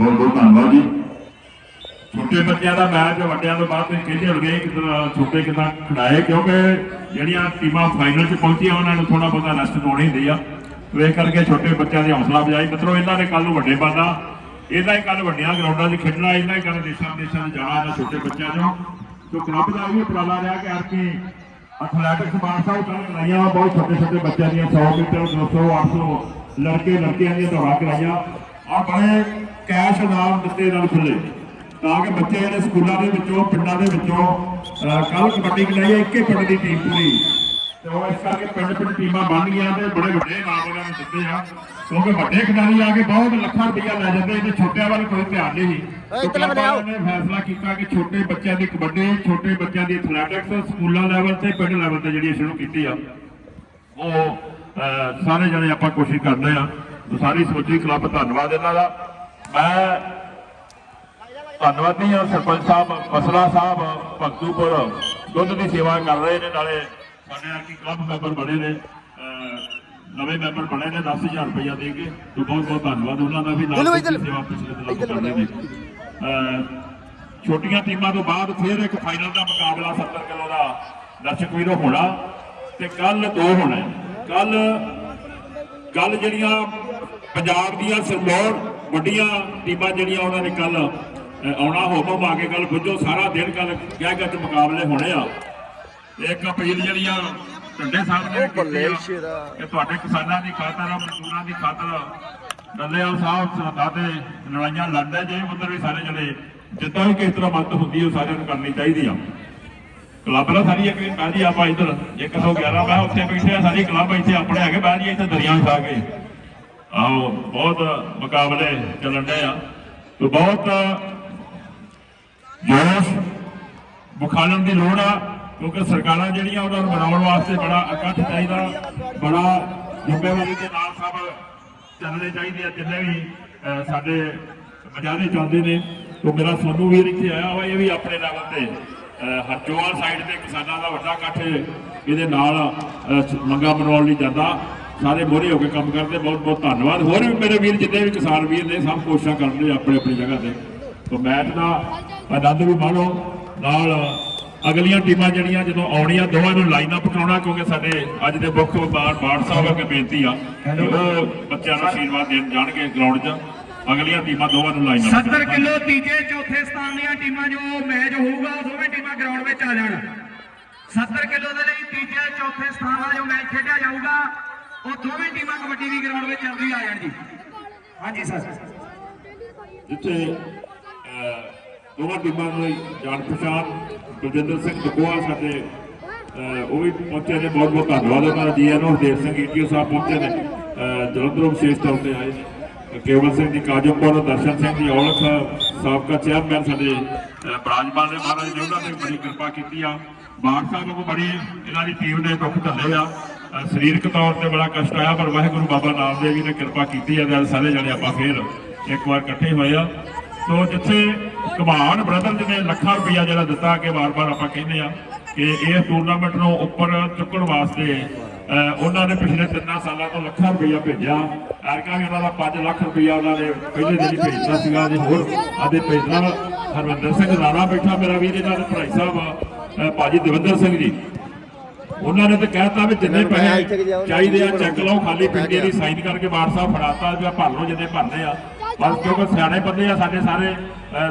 ਬਹੁਤ ਬਹੁਤ ਧੰਨਵਾਦ ਜੀ। ਛੋਟੇ ਬੱਚਿਆਂ ਦਾ ਮੈਚ, ਵੱਡਿਆਂ ਤੋਂ ਬਾਅਦ ਤੁਸੀਂ ਕਹਿੰਦੇ ਹੋਣਗੇ ਕਿਦਾਂ ਛੋਟੇ ਕਿਦਾਂ ਖਿਡਾਏ? ਕਿਉਂਕਿ ਜਿਹੜੀਆਂ ਟੀਮਾਂ ਫਾਈਨਲ 'ਚ ਪਹੁੰਚੀਆਂ, ਉਹਨਾਂ ਨੂੰ ਥੋੜਾ ਬਹੁਤਾ ਰੈਸਟ ਪਾਉਣੀ ਹੁੰਦੀ ਆ। ਵੇਖ ਕਰਕੇ ਛੋਟੇ ਬੱਚਿਆਂ ਦੀ ਹੌਸਲਾ ਅਫਜ਼ਾਈ। ਮਿੱਤਰੋ, ਇਹਨਾਂ ਨੇ ਕੱਲ ਨੂੰ ਵੱਡੇ ਬਣਨਾ ਇਹਨਾਂ ਹੀ ਕੱਲ ਵੱਡੀਆਂ ਗਰਾਊਂਡਾਂ 'ਚ ਖੇਡਣਾ, ਇਹਨਾਂ ਹੀ ਕੱਲ ਦੇਸ਼ਾਂ ਦੇਸ਼ਾਂ 'ਚ ਜਾਣਾ ਇਹਨਾਂ ਛੋਟੇ ਬੱਚਿਆਂ 'ਚੋਂ। ਤੋਂ ਕਲੱਬ ਦਾ ਵੀ ਉਪਰਾਲਾ ਰਿਹਾ ਕਿ ਆਰਪੀ ਐਥਲੈਟਿਕਸ ਮਾਨਸਾ ਉਹ ਕੱਲ ਕਰਾਈਆਂ ਬਹੁਤ ਛੋਟੇ ਛੋਟੇ ਬੱਚਿਆਂ ਦੀਆਂ 100 ਮੀਟਰ 200 800 ਲੜਕੇ ਲੜਕੀਆਂ ਦੀਆਂ ਦੌੜਾਂ ਕਰਾਈਆਂ। ਔਰ ਬੜੇ ਕੈਸ਼ ਇਨਾਮ ਦਿੱਤੇ ਨਾਲ ਖੁੱਲੇ। ਤਾਂ ਕਿ ਬੱਚੇ ਜਿਹੜੇ ਸਕੂਲਾਂ ਦੇ ਵਿੱਚੋਂ ਪਿੰਡਾਂ ਦੇ ਵਿੱਚੋਂ ਕੱਲ ਕਬੱਡੀ ਖਿਡਾਈ ਹੈ ਇੱਕੇ ਪਿੰਡ ਦੀ ਟੀਮ ਪੂਰੀ। ਤੇ ਉਹ ਇਸ ਕਰਕੇ ਪਿੰਡ ਪਿੰਡ ਟੀਮਾਂ ਬਣ ਗਈਆਂ ਤੇ ਬੜੇ ਵੱਡੇ ਇਨਾਮ ਉਹਨਾਂ ਨੂੰ ਦਿੱਤੇ ਆ। ਕਿਉਂਕਿ ਵੱਡੇ ਖਿਡਾਰੀ ਆ ਕੇ ਬਹੁਤ ਲੱਖਾਂ ਰੁਪਈਆ ਲੈ ਜਾਂਦੇ ਤੇ ਛੋਟਿਆਂ ਵੱਲ ਕੋਈ ਧਿਆਨ ਨਹੀਂ ਸੀ। ਓਏ ਇੱਧਰ ਲੈ ਕਲੱਬਾਂ ਨੇ ਫੈਸਲਾ ਕੀਤਾ ਕਿ ਛੋਟੇ ਬੱਚਿਆਂ ਦੀ ਕਬੱਡੀ ਛੋਟੇ ਬੱਚਿਆਂ ਦੀ ਐਥਲੈਟਿਕਸ ਸਕੂਲਾਂ ਲੈਵਲ ਤੇ ਪਿੰਡ ਲੈਵਲ ਤੇ ਜਿਹੜੀ ਸ਼ੁਰੂ ਕੀਤੀ ਆ। ਉਹ ਸਾਰੇ ਜਣੇ ਆਪਾਂ ਕੋਸ਼ਿਸ਼ ਕਰਦੇ ਆ। ਸਾਰੀ ਸਮੁੱਚੀ ਕਲੱਬ ਧੰਨਵਾਦ ਇਹਨਾਂ ਦਾ। ਮੈਂ ਧੰਨਵਾਦੀ ਹਾਂ ਸਰਪੰਚ ਸਾਹਿਬ ਮਸਲਾ ਸਾਹਿਬ ਭਗਤੂਪੁਰ ਦੁੱਧ ਦੀ ਸੇਵਾ ਕਰ ਰਹੇ ਨੇ ਨਾਲੇ ਸਾਡੇ ਆਰਕੀ ਕਲੱਬ ਮੈਂਬਰ ਬਣੇ ਨੇ ਨਵੇਂ ਮੈਂਬਰ ਬਣੇ ਨੇ 10000 ਰੁਪਇਆ ਦੇ ਕੇ। ਤੇ ਬਹੁਤ ਬਹੁਤ ਧੰਨਵਾਦ ਉਹਨਾਂ ਦਾ ਵੀ ਨਾਲ ਸੇਵਾ ਪਿਛਲੇ ਦਿਨਾਂ ਕਰ ਰਹੇ ਨੇ। ਛੋਟੀਆਂ ਟੀਮਾਂ ਤੋਂ ਬਾਅਦ ਫਿਰ ਇੱਕ ਫਾਈਨਲ ਦਾ ਮੁਕਾਬਲਾ 70 ਕਿਲੋ ਦਾ ਦਰਸ਼ਕ ਵੀਰੋ ਹੋਣਾ ਤੇ ਕੱਲ ਦੋ ਹੋਣਾ। ਕੱਲ ਕੱਲ ਜਿਹੜੀਆਂ ਪੰਜਾਬ ਦੀਆਂ ਸਰਮੌਰ ਵੱਡੀਆਂ ਟੀਮਾਂ ਜਿਹੜੀਆਂ ਉਹਨਾਂ ਨੇ ਕੱਲ ਆਉਣਾ ਹੁਕਮ ਆ ਕੇ ਕੱਲ ਪੁੱਜੋ ਸਾਰਾ ਦਿਨ ਕੱਲ ਕਹਿ ਗੱਤ ਮੁਕਾਬਲੇ ਹੋਣੇ ਆ। ਇੱਕ ਅਪੀਲ ਜਿਹੜੀਆਂ ਢੰਡੇ ਸਾਹਿਬ ਨੇ ਕੀਤੀ ਆ ਕਿ ਤੁਹਾਡੇ ਕਿਸਾਨਾਂ ਦੀ ਖਾਤਰ ਮਜ਼ਦੂਰਾਂ ਦੀ ਖਾਤਰ ਡੱਲੇਵਾਲ ਸਾਹਿਬ ਸਰਦਾ ਤੇ ਲੜਾਈਆਂ ਲੜਦੇ ਜੇ ਉਧਰ ਵੀ ਸਾਰੇ ਜਿਹੜੇ ਜਿੱਦਾਂ ਵੀ ਕਿਸ ਤਰ੍ਹਾਂ ਮਦਦ ਹੁੰਦੀ ਹੈ ਉਹ ਸਾਰਿਆਂ ਨੂੰ ਕਰਨੀ ਚਾਹੀਦੀ ਆ। ਕਲੱਬ ਦਾ ਸਾਰੀ ਇੱਕ ਮੈਂ ਜੀ ਆਪਾਂ ਇੱਧਰ 111 ਮੈਂ ਉੱਥੇ ਬੈਠੇ ਆ ਸਾਰੀ ਕਲੱਬ ਇੱਥੇ ਆਪਣੇ ਹੈਗੇ ਬਾਹਰ ਜੀ ਇੱਥੇ ਦਰਿਆ ਖਾ ਕੇ। ਆਹੋ ਬਹੁਤ ਮੁਕਾਬਲੇ ਚੱਲਣ ਡਏ ਆ। ਤੇ ਬਹੁਤ ਜੋਸ਼ ਮੁਖਾਲਣ ਦੀ ਲੋੜ ਆ ਕਿਉਂਕਿ ਸਰਕਾਰਾਂ ਜਿਹੜੀਆਂ ਉਹਨਾਂ ਨੂੰ ਬਣਾਉਣ ਵਾਸਤੇ ਬੜਾ ਇਕੱਠ ਚਾਹੀਦਾ ਬੜਾ ਜ਼ਿੰਮੇਵਾਰੀ ਦੇ ਨਾਲ ਸਭ ਚੱਲਣੇ ਚਾਹੀਦੇ ਆ ਜਿੰਨੇ ਵੀ ਸਾਡੇ ਮਜਾਰੇ ਚੱਲਦੇ ਨੇ। ਤੋਂ ਮੇਰਾ ਸੋਨੂ ਵੀਰ ਇੱਥੇ ਆਇਆ ਹੋਇਆ ਇਹ ਵੀ ਆਪਣੇ ਲੈਵਲ ਤੇ ਅਹ, ਸਾਈਡ ਤੇ ਕਿਸਾਨਾਂ ਦਾ ਵੱਡਾ ਇਕੱਠ ਇਹਦੇ ਨਾਲ ਅਹ, ਮੰਗਾਂ ਮਨਾਉਣ ਲਈ ਜਾਂਦਾ। ਸਾਰੇ ਮੋਹਰੇ ਹੋ ਕੇ ਕੰਮ ਕਰਦੇ ਬਹੁਤ ਬਹੁਤ ਧੰਨਵਾਦ। ਹੋਰ ਵੀ ਮੇਰੇ ਵੀਰ ਜਿੰਨੇ ਵੀ ਕਿਸਾਨ ਵੀਰ ਨੇ ਸਭ ਕੋਸ਼ਿਸ਼ਾਂ ਕਰਦੇ ਆਪਣੇ ਆਪਣੀ ਜਗ੍ਹਾ ਤੇ। ਤੋਂ ਮੈਚ ਦਾ ਆਨੰਦ ਵੀ ਮਾਣੋ। ਨਾਲ ਅਗਲੀਆਂ ਟੀਮਾਂ ਜਿਹੜੀਆਂ ਜਦੋਂ ਆਉਣੀਆਂ ਦੋਵਾਂ ਨੂੰ ਲਾਈਨ ਅਪ ਕਰਾਉਣਾ ਕਿਉਂਕਿ ਸਾਡੇ ਅੱਜ ਦੇ ਮੁੱਖ ਬਾੜ ਬਾੜ ਸਾਹਿਬ ਅੱਗੇ ਬੇਨਤੀ ਆ ਕਿ ਉਹ ਬੱਚਿਆਂ ਨੂੰ ਆਸ਼ੀਰਵਾਦ ਦੇਣ ਜਾਣਗੇ ਗਰਾਊਂਡ 'ਚ। ਅਗਲੀਆਂ ਟੀਮਾਂ ਦੋਵਾਂ ਨੂੰ ਲਾਈਨ ਅਪ 70 ਕਿਲੋ ਤੀਜੇ ਚੌਥੇ ਸਥਾਨ ਦੀਆਂ ਟੀਮਾਂ ਜੋ ਮੈਚ ਹੋਊਗਾ ਉਹ ਦੋਵੇਂ ਟੀਮਾਂ ਗਰਾਊਂਡ ਵਿੱਚ ਆ ਜਾਣ। 70 ਕਿਲੋ ਦੇ ਲਈ ਤੀਜੇ ਚੌਥੇ ਸਥਾਨ ਦਾ ਜੋ ਮੈਚ ਖੇਡਿਆ ਜਾਊਗਾ ਉਹ ਦੋਵੇਂ ਟੀਮਾਂ ਕਬੱਡੀ ਦੀ ਗਰਾਊਂਡ ਵਿੱਚ ਜਲਦੀ ਆ ਜਾਣ ਜੀ। ਹਾਂਜੀ ਸਰ। ਜਿੱਥੇ ਦੋਵਾਂ ਟੀਮਾਂ ਨੂੰ ਜਾਣ ਪਛਾਣ ਬਲਜਿੰਦਰ ਸਿੰਘ ਦਕੋਆ ਸਾਡੇ ਉਹ ਵੀ ਪਹੁੰਚੇ ਨੇ। ਬਹੁਤ ਬਹੁਤ ਧੰਨਵਾਦ ਉਹਨਾਂ ਦਾ। ਜੀਐਨ ਹਰਦੇਵ ਸਿੰਘ ਈਟੀਓ ਸਾਹਿਬ ਪਹੁੰਚੇ ਨੇ। ਜਲੰਧਰੋਂ ਵਿਸ਼ੇਸ਼ ਤੌਰ ਤੇ ਆਏ ਨੇ। ਕੇਵਲ ਸਿੰਘ ਜੀ ਕਾਜਮਪੁਰ ਦਰਸ਼ਨ ਸਿੰਘ ਜੀ ਔਲਖ ਸਾਬਕਾ ਚੇਅਰਮੈਨ ਸਾਡੇ ਅਹ, ਬਰਾਜਮਾਨ ਨੇ। ਮਹਾਰਾਜ ਨੇ ਉਹਨਾਂ ਨੇ ਬੜੀ ਕਿਰਪਾ ਕੀਤੀ ਆ। ਬਾੜ ਸਾਹਿਬ ਨੂੰ ਬੜੀ ਇਹਨਾਂ ਦੀ ਟੀਮ ਨੇ ਦੁੱਖ ਢੱਲੇ ਆ। ਸਰੀਰਕ ਤੌਰ ਤੇ ਬੜਾ ਕਸ਼ਟ ਆਇਆ ਪਰ ਵਾਹਿਗੁਰੂ ਬਾਬਾ ਨਾਮਦੇਵ ਜੀ ਨੇ ਕਿਰਪਾ ਕੀਤੀ ਹੈ ਤੇ ਅੱਜ ਸਾਰੇ ਜਣੇ ਆਪਾਂ ਫੇਰ ਇੱਕ ਵਾਰ ਇਕੱਠੇ ਹੋਏ ਆ। ਸੋ ਜਿੱਥੇ ਕਮਾਨ ਬ੍ਰਦਰ ਜੀ ਨੇ ਲੱਖਾਂ ਰੁਪਈਆ ਜਿਹੜਾ ਦਿੱਤਾ ਕਿ ਵਾਰ-ਵਾਰ ਆਪਾਂ ਕਹਿੰਦੇ ਆ ਕਿ ਇਹ ਟੂਰਨਾਮੈਂਟ ਨੂੰ ਉੱਪਰ ਚੁੱਕਣ ਵਾਸਤੇ ਉਹਨਾਂ ਨੇ ਪਿਛਲੇ ਤਿੰਨਾਂ ਸਾਲਾਂ ਤੋਂ ਲੱਖਾਂ ਰੁਪਈਆ ਭੇਜਿਆ। ਐਰਕਾ ਵੀ ਉਹਨਾਂ ਦਾ 5 ਲੱਖ ਰੁਪਈਆ ਉਹਨਾਂ ਨੇ ਪਹਿਲੇ ਦਿਨ ਹੀ ਭੇਜਿਆ ਸੀਗਾ ਤੇ ਹੋਰ ਆਦੇ ਭੇਜਣਾ ਹਰਵਿੰਦਰ ਸਿੰਘ ਰਾਣਾ ਬੈਠਾ ਮੇਰਾ ਵੀਰ ਇਹਨਾਂ ਦੇ ਭਰਾਈ ਸਾਹਿਬ ਅਹ, ਭਾਜੀ ਦਵਿੰਦਰ ਸਿੰਘ ਜੀ। ਉਹਨਾਂ ਨੇ ਤਾਂ ਕਹਿਤਾ ਵੀ ਜਿੰਨੇ ਪੈਸੇ ਚਾਹੀਦੇ ਆ ਚੈੱਕ ਲਓ ਖਾਲੀ ਪਿੰਡੀ ਦੀ ਸਾਈਨ ਕਰਕੇ ਬਾੜ ਸਾਹਿਬ ਫੜਾਤਾ ਵੀ ਭਰ ਲਓ ਜਿੰਨੇ ਭਰਨੇ ਆ। ਬਸ ਕਿਉਂਕਿ ਸਿਆਣੇ ਬੰਦੇ ਆ ਸਾਡੇ ਸਾਰੇ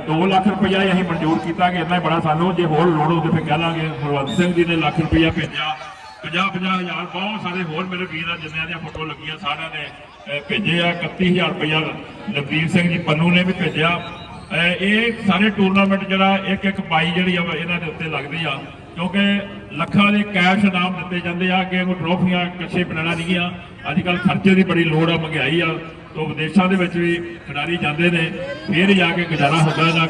2 ਲੱਖ ਰੁਪਇਆ ਹੀ ਅਸੀਂ ਮਨਜ਼ੂਰ ਕੀਤਾ ਕਿ ਇੰਨਾ ਹੀ ਬੜਾ ਸਾਨੂੰ ਜੇ ਹੋਰ ਲੋੜ ਹੋਵੇ ਫਿਰ ਕਹਿ ਲਾਂਗੇ। ਹਰਵੰਤ ਸਿੰਘ ਜੀ ਨੇ ਲੱਖ ਰੁਪਇਆ ਭੇਜਿਆ 50 50 ਹਜ਼ਾਰ ਬਹੁਤ ਸਾਰੇ ਹੋਰ ਮੇਰੇ ਵੀਰ ਆ ਜਿੰਨਿਆਂ ਦੀਆਂ ਫੋਟੋ ਲੱਗੀਆਂ ਸਾਰਿਆਂ ਨੇ ਭੇਜੇ ਆ 31000 ਰੁਪਇਆ ਲਵਦੀਪ ਸਿੰਘ ਜੀ ਪੰਨੂ ਨੇ ਵੀ ਭੇਜਿਆ। ਇਹ ਸਾਰੇ ਟੂਰਨਾਮੈਂਟ ਜਿਹੜਾ ਇੱਕ ਇੱਕ ਪਾਈ ਜਿਹੜੀ ਆ ਇਹਨਾਂ ਦੇ ਉੱਤੇ ਲੱਗਦੀ ਆ। ਕਿਉਂਕਿ ਲੱਖਾਂ ਦੇ ਕੈਸ਼ ਇਨਾਮ ਦਿੱਤੇ ਜਾਂਦੇ ਆ ਕਿ ਉਹ ਟਰੋਫੀਆਂ ਕੱਛੇ ਬਣਾਣਾ ਨਹੀਂ ਆ ਅੱਜ ਕੱਲ ਖਰਚੇ ਦੀ ਬੜੀ ਲੋੜ ਆ, ਮਹਿੰਗਾਈ ਆ, ਤੋਂ ਵਿਦੇਸ਼ਾਂ ਦੇ ਵਿੱਚ ਵੀ ਖਿਡਾਰੀ ਜਾਂਦੇ ਨੇ, ਫੇਰ ਜਾ ਕੇ ਗੁਜ਼ਾਰਾ ਹੁੰਦਾ ਇਹਨਾਂ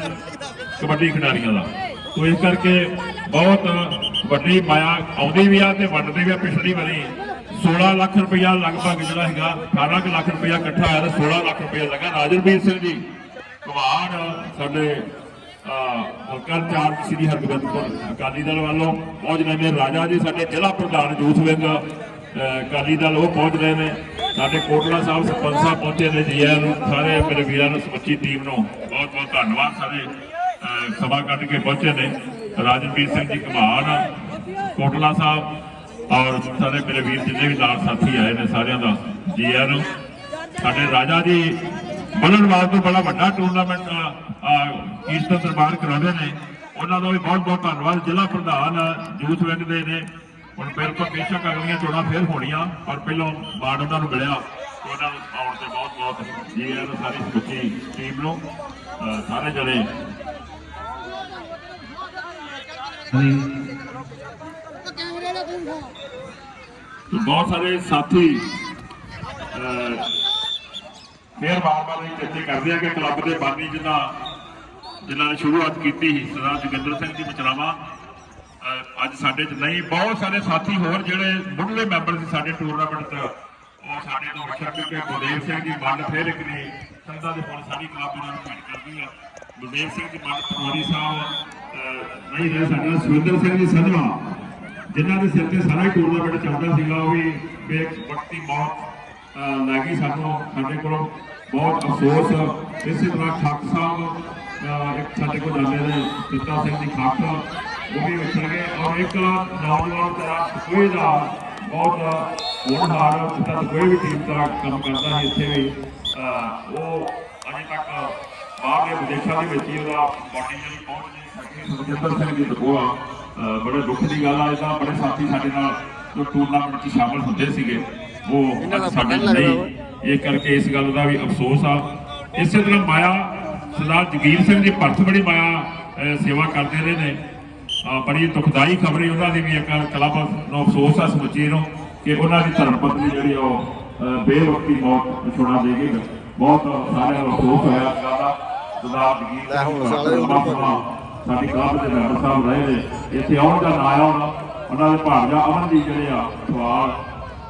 ਕਬੱਡੀ ਖਿਡਾਰੀਆਂ ਦਾ। ਤੋਂ ਇਸ ਕਰਕੇ ਬਹੁਤ ਵੱਡੀ ਮਾਇਆ ਆਉਂਦੀ ਵੀ ਆ ਤੇ ਵੰਡਦੇ ਵੀ ਆ ਪਿਛਲੀ ਵਾਰੀ। 16 ਲੱਖ ਰੁਪਇਆ ਲਗਭਗ ਜਿਹੜਾ ਹੈਗਾ 18 ਕੁ ਲੱਖ ਰੁਪਇਆ ਇਕੱਠਾ ਹੋਇਆ ਤੇ 16 ਲੱਖ ਰੁਪਇਆ ਲੱਗਾ। ਰਾਜਨਵੀਰ ਸਿੰਘ ਜੀ ਕੁਮਾਰ ਸਾਡੇ ਹਲਕਾ ਚਾਰ ਸ੍ਰੀ ਹਰਗੋਬਿੰਦਪੁਰ ਅਕਾਲੀ ਦਲ ਵੱਲੋਂ ਪਹੁੰਚ ਰਹੇ ਨੇ। ਰਾਜਾ ਜੀ, ਸਾਡੇ ਜ਼ਿਲ੍ਹਾ ਪ੍ਰਧਾਨ ਯੂਥ ਵਿੰਗ ਅਕਾਲੀ ਦਲ ਉਹ ਪਹੁੰਚ ਰਹੇ ਨੇ। ਸਾਡੇ ਕੋਟਲਾ ਸਾਹਿਬ ਸਰਪੰਚ ਸਾਹਿਬ ਪਹੁੰਚੇ ਨੇ ਜੀ ਆਇਆਂ ਨੂੰ ਸਾਰੇ ਮੇਰੇ ਵੀਰਾਂ ਨੂੰ ਸਮੁੱਚੀ ਟੀਮ ਨੂੰ ਬਹੁਤ ਬਹੁਤ ਧੰਨਵਾਦ। ਸਾਰੇ, ਅਹ, ਸਭਾ ਕੱਢ ਕੇ ਪਹੁੰਚੇ ਨੇ। ਰਾਜਵੀਰ ਸਿੰਘ ਜੀ ਘਮਾਨ ਕੋਟਲਾ ਸਾਹਿਬ, ਔਰ ਸਾਰੇ ਮੇਰੇ ਵੀਰ ਜਿੰਨੇ ਵੀ ਨਾਲ ਸਾਥੀ ਆਏ ਨੇ ਸਾਰਿਆਂ ਦਾ, ਜੀ ਆਇਆਂ ਨੂੰ। ਸਾਡੇ ਰਾਜਾ ਜੀ ਬਲਨਵਾਲ ਤੋਂ ਬੜਾ ਵੱਡਾ ਟੂਰਨਾਮੈਂਟ ਕੀਰਤਨ ਦਰਬਾਰ ਕਰਾਉਂਦੇ ਨੇ। ਉਹਨਾਂ ਦਾ ਵੀ ਬਹੁਤ ਬਹੁਤ ਧੰਨਵਾਦ। ਜ਼ਿਲ੍ਹਾ ਪ੍ਰਧਾਨ ਯੂਥ ਵਿੰਗ ਦੇ ਨੇ। ਹੁਣ ਬਿਲਕੁਲ ਬੇਸ਼ੱਕ ਅਗਲੀਆਂ ਚੋਣਾਂ ਫੇਰ ਹੋਣੀਆਂ ਪਰ ਪਹਿਲਾਂ ਮਾਣ ਉਹਨਾਂ ਨੂੰ ਮਿਲਿਆ। ਉਹਨਾਂ ਨੂੰ ਆਉਣ ਤੇ ਬਹੁਤ ਬਹੁਤ ਜੀ ਆਇਆਂ ਨੂੰ ਸਾਰੀ ਸਮੁੱਚੀ ਟੀਮ ਨੂੰ ਸਾਰੇ ਜਣੇ। ਬਹੁਤ ਸਾਰੇ ਸਾਥੀ ਫੇਰ ਬਾਰ-ਬਾਰ ਇਹ ਚਰਚੇ ਕਰਦੇ ਆ ਕਿ ਕਲੱਬ ਦੇ ਬਾਨੀ ਜਿਨ੍ਹਾਂ ਜਿਨ੍ਹਾਂ ਨੇ ਸ਼ੁਰੂਆਤ ਕੀਤੀ ਸੀ, ਸਰਦਾਰ ਜੋਗਿੰਦਰ ਸਿੰਘ ਜੀ ਮਚਰਾਵਾ ਅੱਜ ਸਾਡੇ ਚ ਨਹੀਂ, ਬਹੁਤ ਸਾਰੇ ਸਾਥੀ ਹੋਰ ਜਿਹੜੇ ਮੁੱਢਲੇ ਮੈਂਬਰ ਸੀ ਸਾਡੇ ਟੂਰਨਾਮੈਂਟ 'ਚ ਉਹ ਸਾਡੇ ਤੋਂ ਵਿਛੜ ਕੇ ਗੁਰਦੇਵ ਸਿੰਘ ਜੀ ਮੰਨ ਫੇਰ ਇੱਕ ਨੇ ਸੰਧਾ ਦੇ ਹੁਣ ਸਾਡੀ ਕਲੱਬ ਨੂੰ ਭੇਟ ਕਰਦੀ ਆ। ਗੁਰਦੇਵ ਸਿੰਘ ਜੀ ਮੰਨ ਪਟਵਾਰੀ ਸਾਹਿਬ ਨਹੀਂ ਰਹੇ ਸਾਡੇ ਨਾਲ ਸੁਰਿੰਦਰ ਸਿੰਘ ਜੀ ਸੰਧਵਾ, ਜਿਨ੍ਹਾਂ ਦੇ ਸਿਰ ਤੇ ਸਾਰਾ ਹੀ ਟੂਰਨਾਮੈਂਟ ਚੱਲਦਾ ਸੀਗਾ, ਉਹ ਵੀ ਬੇਵਕਤੀ ਮੌਤ ਲੱਗੀ ਸਾਨੂੰ ਸਾਡੇ ਕੋਲੋਂ ਬਹੁਤ ਅਫਸੋਸ ਇਸੇ ਤਰ੍ਹਾਂ ਖਾਕ ਸਾਹਿਬ ਇੱਕ ਸਾਡੇ ਕੋਲ ਜਾਂਦੇ ਨੇ ਪਿਤਾ ਸਿੰਘ ਦੀ ਖਾਕ, ਉਹ ਵੀ ਵਿਛੜ ਗਏ ਔਰ ਇੱਕ ਨੌਜਵਾਨ ਤੇਰਾ ਕੋਈ ਦਾ ਬਹੁਤ ਹੋਣਹਾਰ ਪਿਤਾ ਕੋਈ ਵੀ ਟੀਮ ਦਾ ਕੰਮ ਕਰਦਾ ਹੈ ਇੱਥੇ ਵੀ। ਉਹ ਅਜੇ ਤੱਕ ਬਾਹਰਲੇ ਵਿਦੇਸ਼ਾਂ ਦੇ ਵਿੱਚ ਹੀ ਉਹਦਾ ਬਾਡੀ ਜਿਹੜੀ ਪਹੁੰਚ ਨਹੀਂ ਸਕੀ ਸੁਖਜਿੰਦਰ ਸਿੰਘ ਦੀ ਦਬੋਆ ਬੜੇ ਦੁੱਖ ਦੀ ਗੱਲ ਆ, ਇਹਦਾ ਬੜੇ ਸਾਥੀ ਸਾਡੇ ਨਾਲ ਜੋ ਟੂਰਨਾਮੈਂਟ 'ਚ ਸ਼ਾਮਲ ਹੁੰਦੇ ਸੀਗੇ। ਉਹ ਅੱਜ ਸਾਡੇ ਨਹੀਂ ਇਹ ਕਰਕੇ ਇਸ ਗੱਲ ਦਾ ਵੀ ਅਫਸੋਸ ਆ। ਇਸੇ ਤਰ੍ਹਾਂ ਮਾਇਆ ਸਰਦਾਰ ਜਗੀਰ ਸਿੰਘ ਜੀ ਭਰਤ ਬੜੀ ਮਾਇਆ ਸੇਵਾ ਕਰਦੇ ਰਹੇ ਨੇ। ਬੜੀ ਦੁਖਦਾਈ ਖਬਰ ਹੈ ਉਹਨਾਂ ਦੀ ਵੀ ਇੱਕ ਕਲੱਬ ਨੂੰ ਅਫਸੋਸ ਆ ਸਮੁੱਚੀ ਨੂੰ ਕਿ ਉਹਨਾਂ ਦੀ ਧਰਮ ਪਤਨੀ ਜਿਹੜੀ ਆ ਉਹ ਬੇਵਕਤੀ ਮੌਤ ਛੋੜਾ ਦੇ ਗਈ। ਬਹੁਤ ਸਾਰਿਆਂ ਨੂੰ ਅਫਸੋਸ ਹੋਇਆ ਦਾ। ਸਰਦਾਰ ਜਗੀਰ ਸਿੰਘ ਸਾਡੀ ਕਲੱਬ ਦੇ ਮੈਂਬਰ ਸਾਹਿਬ ਰਹੇ ਨੇ। ਇੱਥੇ ਆਉਣ ਦਾ ਨਾ ਆਉਣ ਉਹਨਾਂ ਦੇ। ਭਾਰਜਾ ਅਮਨਦੀਪ ਜਿਹੜੇ ਆ ਸਵਾਲ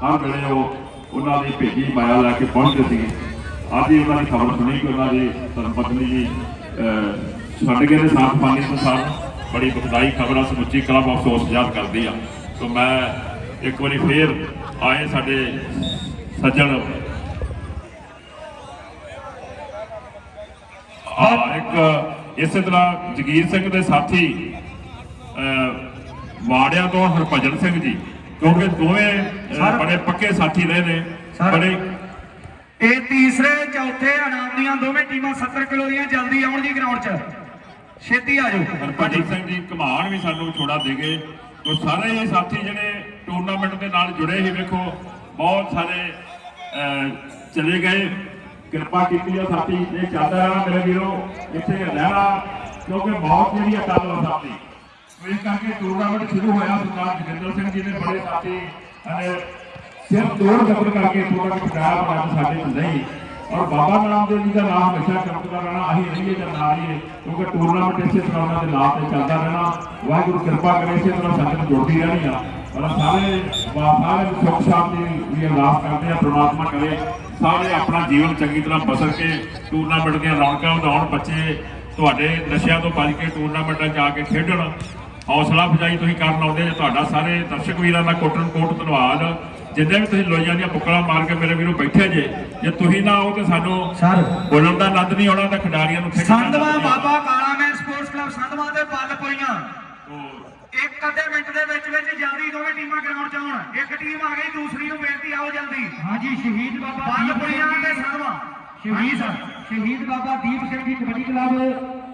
ਹਰ ਵੇਲੇ ਉਹ ਉਹਨਾਂ ਦੀ ਭੇਜੀ ਮਾਇਆ ਲੈ ਕੇ ਪਹੁੰਚਦੇ ਸੀ। ਅੱਜ ਹੀ ਉਹਨਾਂ ਦੀ ਖਬਰ ਸੁਣੀ ਕਿ ਉਹਨਾਂ ਦੀ ਧਰਮ ਪਤਨੀ ਜੀ ਛੱਡ ਗਏ ਨੇ ਸਾਥ ਪਾਣੀ ਤੋਂ ਸਾਨੂੰ ਬੜੀ ਦੁਖਦਾਈ ਖਬਰ ਆ ਸਮੁੱਚੀ ਕਲੱਬ ਅਫਸੋਸ ਯਾਦ ਕਰਦੀ ਆ। ਸੋ ਮੈਂ ਇੱਕ ਵਾਰੀ ਫੇਰ ਆਏ ਸਾਡੇ ਸੱਜਣ। ਆ ਇੱਕ ਇਸੇ ਤਰ੍ਹਾਂ ਜਗੀਰ ਸਿੰਘ ਦੇ ਸਾਥੀ ਅਹ, ਵਾੜਿਆਂ ਤੋਂ ਹਰਭਜਨ ਸਿੰਘ ਜੀ। ਕਿਉਂਕਿ ਦੋਵੇਂ। ਬੜੇ ਪੱਕੇ ਸਾਥੀ ਰਹੇ ਨੇ। ਬੜੇ ਇਹ ਤੀਸਰੇ ਚੌਥੇ ਇਨਾਮ ਦੀਆਂ ਦੋਵੇਂ ਟੀਮਾਂ 70 ਕਿਲੋ ਦੀਆਂ ਜਲਦੀ ਆਉਣ ਜੀ ਗਰਾਊਂਡ 'ਚ ਛੇਤੀ ਆ ਜਾਓ ਹਰਭਜਨ ਸਿੰਘ ਜੀ ਕਮਾਨ ਵੀ ਸਾਨੂੰ ਛੋੜਾ ਦੇ ਗਏ ਤੋ ਸਾਰੇ ਇਹ ਸਾਥੀ ਜਿਹੜੇ ਟੂਰਨਾਮੈਂਟ ਦੇ ਨਾਲ ਜੁੜੇ ਸੀ ਵੇਖੋ ਬਹੁਤ ਸਾਰੇ ਚਲੇ ਗਏ ਕਿਰਪਾ ਕੀਤੀ ਆ ਸਾਥੀ ਇਹ ਚੱਲਦਾ ਰਹਿਣਾ ਮੇਰੇ ਵੀਰੋ ਇੱਥੇ ਰਹਿਣਾ ਕਿਉਂਕਿ ਬਹੁਤ ਜਿਹੜੀ ਆ ਕੱਲ ਦਾ ਸਾਥੀ ਇਸ ਕਰਕੇ ਟੂਰਨਾਮੈਂਟ ਸ਼ੁਰੂ ਹੋਇਆ ਸਰਦਾਰ ਜਗਿੰਦਰ ਸਿੰਘ ਜੀ ਨੇ ਬੜੇ ਸਾਥੀ ਸਿਰਫ ਤੋੜ ਦਬਰ ਕਰਕੇ ਥੋੜਾ ਜਿਹਾ ਪਰ ਅੱਜ ਸਾਡੇ ਚ ਨਹੀਂ। ਔਰ ਬਾਬਾ ਨਾਮਦੇਵ ਜੀ ਦਾ ਨਾਮ ਹਮੇਸ਼ਾ ਚਮਕਦਾ ਰਹਿਣਾ, ਅਸੀਂ ਰਹੀਏ ਜਾਂ ਨਾ ਰਹੀਏ, ਕਿਉਂਕਿ ਟੂਰਨਾਮੈਂਟ ਇਸੇ ਤਰ੍ਹਾਂ ਉਹਨਾਂ ਦੇ ਨਾਮ ਤੇ ਚੱਲਦਾ ਰਹਿਣਾ। ਵਾਹਿਗੁਰੂ ਕਿਰਪਾ ਕਰੇ, ਇਸੇ ਤਰ੍ਹਾਂ ਸੰਗਤ ਜੁੜਦੀ ਰਹਿਣੀ ਆ। ਔਰ ਸਾਰੇ ਸਾਰੇ ਨੂੰ ਸੁੱਖ ਸ਼ਾਂਤੀ ਦੀ ਅਰਦਾਸ ਕਰਦੇ ਆ, ਪ੍ਰਮਾਤਮਾ ਕਰੇ, ਸਾਰੇ ਆਪਣਾ ਜੀਵਨ ਚੰਗੀ ਤਰ੍ਹਾਂ ਬਸਰ ਕੇ ਟੂਰਨਾਮੈਂਟ ਦੀਆਂ ਰੌਣਕਾਂ ਵਧਾਉਣ, ਬੱਚੇ ਤੁਹਾਡੇ ਨਸ਼ਿਆਂ ਤੋਂ ਬਚ ਕੇ ਟੂਰਨਾਮੈਂਟਾਂ 'ਚ ਆ ਕੇ ਖੇਡਣ। ਹੌਸਲਾ ਅਫਜ਼ਾਈ ਤੁਸੀਂ ਕਰਨ ਆਉਂਦੇ ਜੇ ਤੁਹਾਡਾ ਸਾਰੇ ਦਰਸ਼ਕ ਵੀਰਾਂ ਦਾ ਕੋਟਨ ਕੋਟ ਧੰਨਵਾਦ। ਜਿੰਨੇ ਵੀ ਤੁਸੀਂ ਲੋਈਆਂ ਦੀਆਂ ਪੁੱਕਲਾਂ ਮਾਰ ਕੇ ਮੇਰੇ ਵੀਰੋ ਬੈਠੇ ਜੇ ਜੇ ਤੁਸੀਂ ਨਾ ਆਓ ਤੇ ਸਾਨੂੰ ਸਰ। ਬੋਲਣ ਦਾ ਆਨੰਦ ਨਹੀਂ ਆਉਣਾ ਤਾਂ ਖਿਡਾਰੀਆਂ ਨੂੰ ਖੇਡਣ ਦਾ ਆਨੰਦ ਸੰਧਵਾ। ਬਾਬਾ ਕਾਲਾ ਮੈਨ ਸਪੋਰਟਸ ਕਲੱਬ ਸੰਧਵਾ ਦੇ ਪੱਲ ਪਈਆਂ। ਇੱਕ ਅੱਧੇ ਮਿੰਟ ਦੇ ਵਿੱਚ ਵਿੱਚ ਜਲਦੀ ਦੋਵੇਂ ਟੀਮਾਂ ਗਰਾਊਂਡ 'ਚ ਆਉਣ। ਇੱਕ ਟੀਮ ਆ ਗਈ ਦੂਸਰੀ ਨੂੰ ਬੇਨਤੀ ਆਓ ਜਲਦੀ। ਹਾਂਜੀ ਸ਼ਹੀਦ ਬਾਬਾ ਪੱਲ ਪਈਆਂ ਤੇ ਸੰਧਵਾ। ਸ਼ਹੀਦ ਸ਼ਹੀਦ ਬਾਬਾ ਦੀਪ ਸਿੰਘ ਜੀ ਕਬੱਡੀ ਕਲੱਬ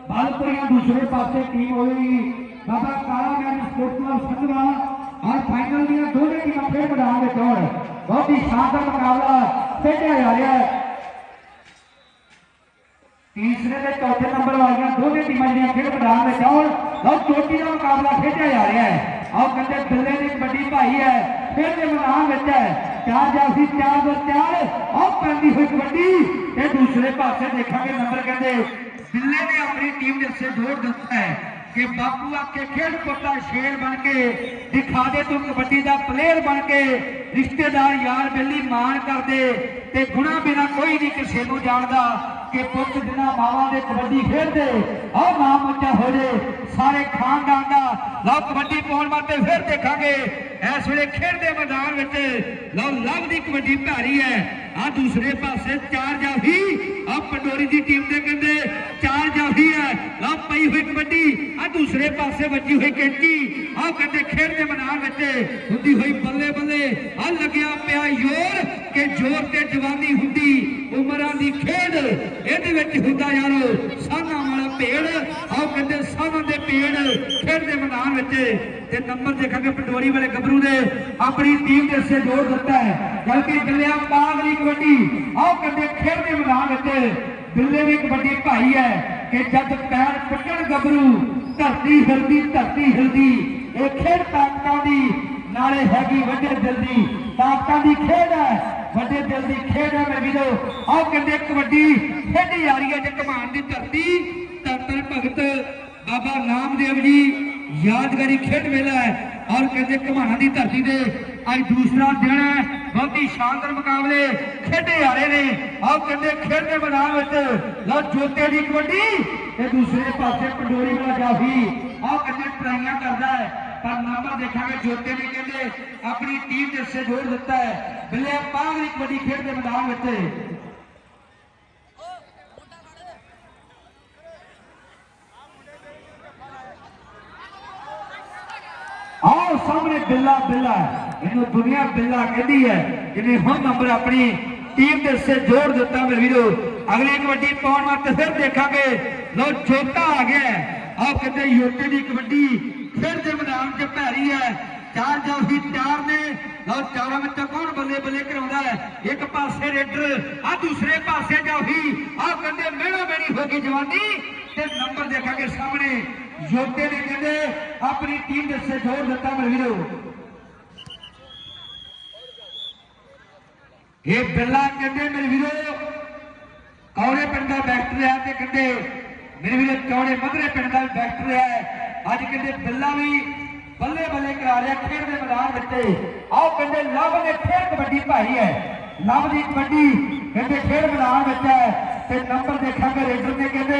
ਬਾਲਪੁਰੀਆਂ ਦੂਸਰੇ ਪਾਸੇ ਟੀਮ ਹੋਵੇਗੀ ਬਾਬਾ ਕਾਲਾ ਮੈਨ ਸਪੋਰਟਸ ਕਲੱਬ ਸੰਧਵਾ ਔਰ ਫਾਈਨਲ ਦੀਆਂ ਦੋਵੇਂ ਟੀਮਾਂ ਫੇਰ ਮੈਦਾਨ ਵਿੱਚ ਆਉਣ। ਬਹੁਤ ਹੀ ਸ਼ਾਨਦਾਰ ਮੁਕਾਬਲਾ ਖੇਡਿਆ ਜਾ ਰਿਹਾ ਹੈ। ਤੀਸਰੇ ਤੇ ਚੌਥੇ ਨੰਬਰ ਵਾਲੀਆਂ ਦੋਵੇਂ ਟੀਮਾਂ ਜਿਹੜੀਆਂ ਖੇਡ ਮੈਦਾਨ ਵਿੱਚ ਆਉਣ। ਬਹੁਤ ਚੋਟੀ ਦਾ ਮੁਕਾਬਲਾ ਖੇਡਿਆ ਜਾ ਰਿਹਾ ਹੈ। ਆਓ ਕਹਿੰਦੇ ਬਿੱਲੇ ਦੀ ਕਬੱਡੀ ਭਾਈ ਹੈ। ਫਿਰ ਦੇ ਮੈਦਾਨ ਵਿੱਚ ਹੈ। ਚਾਰ ਜਾਫੀ ਚਾਰ ਦੋ ਚਾਰ। ਆਓ ਪੈਂਦੀ ਹੋਈ ਕਬੱਡੀ। ਤੇ ਦੂਸਰੇ ਪਾਸੇ ਦੇਖਾਂਗੇ ਨੰਬਰ ਬਿੱਲੇ ਨੇ ਆਪਣੀ ਟੀਮ ਦੇ ਹਿੱਸੇ ਜੋੜ ਦਿੱਤਾ ਹੈ ਕਿ ਬਾਪੂ ਆਕੇ ਖੇਡ ਪੁੱਤਾ ਸ਼ੇਰ ਬਣ ਕੇ ਦਿਖਾ ਦੇ ਤੂੰ ਕਬੱਡੀ ਦਾ ਪਲੇਅਰ ਬਣ ਕੇ, ਰਿਸ਼ਤੇਦਾਰ ਯਾਰ ਬੇਲੀ ਮਾਣ ਕਰਦੇ ਤੇ ਗੁਣਾ ਬਿਨਾ ਕੋਈ ਨਹੀਂ ਕਿਸੇ ਨੂੰ ਜਾਣਦਾ ਕਿ ਪੁੱਤ ਬਿਨਾ ਮਾਵਾਂ ਦੇ ਕਬੱਡੀ ਖੇਡਦੇ, ਆਹ ਨਾਮ ਉੱਚਾ ਹੋ ਜੇ, ਸਾਰੇ ਖਾਨਦਾਨ ਦਾ, ਲਓ ਕਬੱਡੀ ਪਾਉਣ ਵਾਸਤੇ ਫਿਰ ਦੇਖਾਂਗੇ, ਇਸ ਵੇਲੇ ਖੇਡ ਦੇ ਮੈਦਾਨ ਵਿੱਚ, ਲਓ ਲਵ ਦੀ ਕਬੱਡੀ ਭਾਰੀ ਹੈ ਆ ਦੂਸਰੇ ਪਾਸੇ ਚਾਰ ਜਾਫੀ ਆ ਪੰਡੋਰੀ ਦੀ ਟੀਮ ਦੇ ਕਹਿੰਦੇ ਚਾਰ ਜਾਫੀ ਹੈ। ਲਓ ਪਈ ਹੋਈ ਕਬੱਡੀ ਆ ਦੂਸਰੇ ਪਾਸੇ ਵੱਜੀ ਹੋਈ ਕੈਂਚੀ ਆ ਕਹਿੰਦੇ ਖੇਡ ਦੇ ਮੈਦਾਨ ਵਿੱਚ ਹੁੰਦੀ ਹੋਈ ਬੱਲੇ ਬੱਲੇ ਆ ਲੱਗਿਆ ਪਿਆ ਜ਼ੋਰ ਕਿ ਜ਼ੋਰ ਤੇ ਜਵਾਨੀ ਹੁੰਦੀ, ਉਮਰਾਂ ਦੀ ਖੇਡ ਇਹਦੇ ਵਿੱਚ ਹੁੰਦਾ ਯਾਰੋ। ਸਾਨਾ ਵਾਲਾ ਭੇੜ, ਆਓ ਕਹਿੰਦੇ ਸਾਨਾ ਦੇ ਭੇੜ ਖੇਡ ਦੇ ਮੈਦਾਨ ਵਿੱਚ। ਤੇ ਨੰਬਰ ਦੇਖਾਂਗੇ ਪੰਡੋਰੀ ਵਾਲੇ ਗੱਭਰੂ ਦੇ ਆਪਣੀ ਟੀਮ ਦੇ ਸੇ ਦਿੱਤਾ ਹੈ। ਬਲਕਿ ਬਿੱਲਿਆ ਪਾਗਲੀ ਕਬੱਡੀ, ਆਓ ਕਹਿੰਦੇ ਖੇਡ ਦੇ ਮੈਦਾਨ ਵਿੱਚ ਬਿੱਲੇ ਦੀ ਕਬੱਡੀ ਭਾਈ ਹੈ ਕਿ ਜਦ ਪੈਰ ਪੁੱਟਣ ਗੱਭਰੂ, ਧਰਤੀ ਹਿਲਦੀ ਧਰਤੀ ਹਿਲਦੀ। ਇਹ ਖੇਡ ਤਾਕਤਾਂ ਦੀ ਨਾਲੇ ਹੈਗੀ ਵੱਡੇ ਦਿਲ ਦੀ। ਤਾਕਤਾਂ ਦੀ ਖੇਡ ਹੈ, ਵੱਡੇ ਦਿਲ ਦੀ ਖੇਡ ਹੈ ਮੇਰੇ ਵੀਰੋ। ਆਹ ਕਹਿੰਦੇ ਕਬੱਡੀ ਖੇਡੀ ਜਾ ਰਹੀ ਹੈ ਜੇ ਕਮਾਨ ਦੀ ਧਰਤੀ। ਧਰਤਰ ਭਗਤ ਬਾਬਾ ਨਾਮਦੇਵ ਜੀ ਯਾਦਗਾਰੀ ਖੇਡ ਮੇਲਾ ਹੈ ਔਰ ਕਹਿੰਦੇ ਘਮਾਣਾ ਦੀ ਧਰਤੀ ਦੇ ਅੱਜ ਦੂਸਰਾ ਦਿਨ ਹੈ। ਬਹੁਤੀ ਸ਼ਾਨਦਾਰ ਮੁਕਾਬਲੇ ਖੇਡੇ ਜਾ ਰਹੇ ਨੇ। ਆਹ ਕਹਿੰਦੇ ਖੇਡ ਦੇ ਮੈਦਾਨ ਵਿੱਚ ਲਓ ਜੋਤੇ ਦੀ ਕਬੱਡੀ ਤੇ ਦੂਸਰੇ ਪਾਸੇ ਪੰਡੋਰੀ ਵਾਲਾ ਜਾਫੀ। ਆਹ ਕਹਿੰਦੇ ਟਰਾਈਆਂ ਕਰਦਾ ਹੈ, ਪਰ ਨੰਬਰ ਦੇਖਾਂਗੇ ਜੋਤੇ ਨੇ ਕਹਿੰਦੇ ਆਪਣੀ ਟੀਮ ਦੇ ਸਹਿਯੋਗ ਦਿੱਤਾ ਹੈ। ਬਿੱਲੇ ਪਾਗਲੀ ਕਬੱਡੀ ਖੇਡ ਦੇ ਮੈਦਾਨ ਵਿੱਚ ਆਓ ਸਾਹਮਣੇ ਬਿੱਲਾ ਬਿੱਲਾ ਇਹਨੂੰ ਦੁਨੀਆ ਬਿੱਲਾ ਕਹਿੰਦੀ ਹੈ। ਜਿਹਨੇ ਹੁਣ ਨੰਬਰ ਆਪਣੀ ਟੀਮ ਦੇ ਹਿੱਸੇ ਜੋੜ ਦਿੱਤਾ ਮੇਰੇ ਵੀਰੋ। ਅਗਲੀ ਕਬੱਡੀ ਪਾਉਣ ਵਾਸਤੇ ਫਿਰ ਦੇਖਾਂਗੇ। ਲੋ ਛੋਟਾ ਆ ਗਿਆ ਹੈ। ਆਓ ਕਹਿੰਦੇ ਦੀ ਕਬੱਡੀ ਫਿਰ ਦੇ ਮੈਦਾਨ 'ਚ ਭੈਰੀ ਹੈ। ਚਾਰ ਜਾਫੀ ਚਾਰ ਨੇ। ਲਓ, ਚਾਰਾਂ ਵਿੱਚ ਕੌਣ ਬੱਲੇ ਬੱਲੇ ਕਰਾਉਂਦਾ ਹੈ? ਇੱਕ ਪਾਸੇ ਰੇਡਰ ਆ ਦੂਸਰੇ ਪਾਸੇ ਜਾਫੀ ਆਹ ਕਹਿੰਦੇ ਮੇੜਾ ਮੇੜੀ ਹੋ ਗਈ ਜਵਾਨੀ। ਤੇ ਨੰਬਰ ਦੇਖਾਂਗੇ ਸਾਹਮਣੇ। ਯੋਟੇ ਨੇ ਕਹਿੰਦੇ, ਆਪਣੀ ਟੀਮ ਦੇ ਹਿੱਸੇ ਜੋੜ ਦਿੱਤਾ ਮੇਰੇ ਵੀਰੋ। ਇਹ ਬਿੱਲਾ ਕਹਿੰਦੇ, ਮੇਰੇ ਕੌੜੇ ਪਿੰਡ ਦਾ ਬੈਕਟਰ ਹੈ ਤੇ ਕਹਿੰਦੇ, ਮੇਰੇ ਵੀਰੋ ਮਧਰੇ ਪਿੰਡ ਦਾ ਵੀ ਬੈਕਟਰ ਅੱਜ ਕਹਿੰਦੇ, ਬਿੱਲਾ ਵੀ ਬੱਲੇ ਬੱਲੇ ਕਰਾ ਰਿਹਾ ਖੇਡ ਦੇ ਮੈਦਾਨ ਵਿੱਚ। ਆਓ ਕਹਿੰਦੇ, ਲਵ ਨੇ ਫੇਰ ਕਬੱਡੀ ਭਾਈ ਹੈ। ਲਵ ਦੀ ਕਬੱਡੀ ਕਹਿੰਦੇ ਖੇਡ ਮੈਦਾਨ ਵਿੱਚ ਹੈ। ਤੇ ਨੰਬਰ ਦੇਖਾਂਗੇ ਰੇਡਰ ਨੇ ਕਹਿੰਦੇ,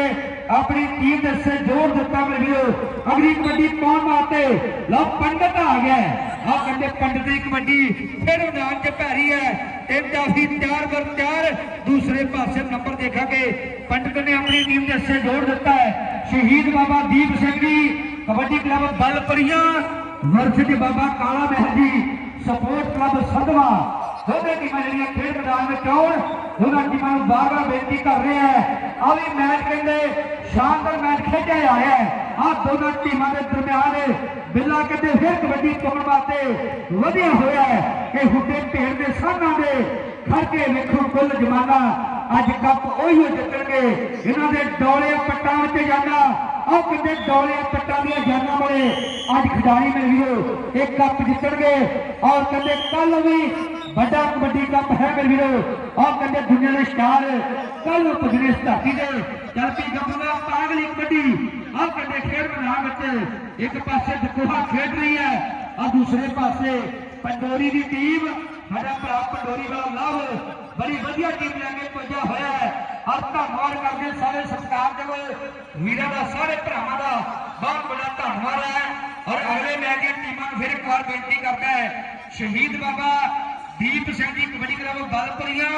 ਆਪਣੀ ਟੀਮ ਦੇ ਸੇ ਜੋੜ ਦਿੱਤਾ ਮੇਰੇ ਵੀਰੋ। ਅਗਲੀ ਕਬੱਡੀ ਪਾਉਣ ਵਾਸਤੇ ਲਓ ਪੰਡਤ ਆ ਗਿਆ ਆਹ ਕਹਿੰਦੇ ਪੰਡਤ ਦੀ ਕਬੱਡੀ ਫਿਰ ਮੈਦਾਨ 'ਚ ਭੈਰੀ ਹੈ ਤਿੰਨ ਜਾਫੀ ਚਾਰ ਵਰ ਚਾਰ ਦੂਸਰੇ ਪਾਸੇ ਨੰਬਰ ਦੇਖਾਂਗੇ ਪੰਡਤ ਨੇ ਆਪਣੀ ਟੀਮ ਦੇ ਸੇ ਜੋੜ ਦਿੱਤਾ ਹੈ। ਸ਼ਹੀਦ ਬਾਬਾ ਦੀਪ ਸਿੰਘ ਜੀ, ਕਬੱਡੀ ਕਲੱਬ ਬਲਪਰੀਆਂ ਵਰਸ਼ ਬਾਬਾ ਕਾਲਾ ਮਹਿਲ ਜੀ ਸਪੋਰਟ ਕਲੱਬ ਸਦਵਾ ਦੋਵੇਂ ਟੀਮਾਂ ਜਿਹੜੀਆਂ ਖੇਡ ਮੈਦਾਨ ਵਿੱਚ ਆਉਣ ਦੋਨਾਂ ਟੀਮਾਂ ਨੂੰ ਬਾਰ-ਬਾਰ ਬੇਨਤੀ ਕਰ ਰਿਹਾ ਹੈ। ਆ ਵੀ ਮੈਚ ਕਹਿੰਦੇ, ਸ਼ਾਨਦਾਰ ਮੈਚ ਖੇਡਿਆ ਜਾ ਹੈ। ਆ ਦੋਨਾਂ ਟੀਮਾਂ ਦੇ ਦਰਮਿਆਨ ਬਿੱਲਾ ਕਹਿੰਦੇ ਫਿਰ ਕਬੱਡੀ ਪਾਉਣ ਵਾਸਤੇ ਵਧਿਆ ਹੋਇਆ ਹੈ ਕਿ ਹੁੱਡੇ ਢੇਰ ਦੇ ਸਾਹਨਾਂ ਦੇ ਖੜਕੇ ਵੇਖੋ ਕੁੱਲ ਜਮਾਨਾ। ਅੱਜ ਕੱਪ ਉਹੀ ਜਿੱਤਣਗੇ। ਇਹਨਾਂ ਦੇ ਡੋਲੇ ਪੱਟਾਂ ਵਿੱਚ ਜਾਣਾ ਉਹ ਕਿਤੇ ਡੋਲੇ ਪੱਟਾਂ ਦੀਆਂ ਜਾਨਾਂ ਵਾਲੇ ਅੱਜ ਖਿਡਾਰੀ ਮਿਲ ਵੀਰੋ ਇਹ ਕੱਪ ਜਿੱਤਣਗੇ। ਔਰ ਕਹਿੰਦੇ ਕੱਲ ਵੀ ਵੱਡਾ ਕਬੱਡੀ ਕੱਪ ਹੈ ਮੇਰੇ ਵੀਰੋ। ਆਹ ਕਹਿੰਦੇ ਦੁਨੀਆ ਦੇ ਸਟਾਰ ਕੱਲ ਨੂੰ ਧਰਤੀ ਦੇ ਚੱਲ ਪੀ ਗੱਭੂਗਾ ਪਾਗਲੀ ਕਬੱਡੀ। ਆਹ ਕਹਿੰਦੇ ਖੇਡ ਮੈਦਾਨ ਵਿੱਚ ਇੱਕ ਪਾਸੇ ਦਕੋਹਾ ਖੇਡ ਰਹੀ ਹੈ ਆ ਦੂਸਰੇ ਪਾਸੇ ਪੰਡੋਰੀ ਦੀ ਟੀਮ ਸਾਡਾ ਭਰਾ ਪੰਡੋਰੀ ਵਾਲਾ ਲਵ। ਬੜੀ ਵਧੀਆ ਟੀਮ ਲੈ ਕੇ ਪੁੱਜਾ ਹੋਇਆ ਹੈ। ਹਰ ਧੰਨਵਾਦ ਕਰਦੇ ਸਾਰੇ ਸਤਿਕਾਰਯੋਗ ਵੀਰਾਂ ਦਾ, ਸਾਰੇ ਭਰਾਵਾਂ ਦਾ ਬਹੁਤ ਬੜਾ ਧੰਨਵਾਦ ਹੈ। ਔਰ ਅਗਲੇ ਮੈਚ ਦੀਆਂ ਟੀਮਾਂ ਨੂੰ ਫਿਰ ਇੱਕ ਵਾਰ ਬੇਨਤੀ ਕਰਦਾ ਹੈ, ਸ਼ਹੀਦ ਬਾਬਾ ਦੀਪ ਸਿੰਘ ਜੀ ਕਬੱਡੀ ਕਲੱਬ ਬਲਪੁਰੀਆਂ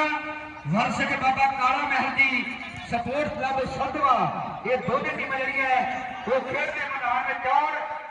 ਵਰਸਕ ਬਾਬਾ ਕਾਲਾ ਮਹਿਲ ਜੀ ਸਪੋਰਟਸ ਕਲੱਬ ਸਦਵਾ ਇਹ ਦੋਨੇ ਟੀਮਾਂ ਜਿਹੜੀਆਂ ਹੈ, ਉਹ ਖੇਡ ਦੇ ਮੈਦਾਨ ਵਿੱਚ ਆਉਣ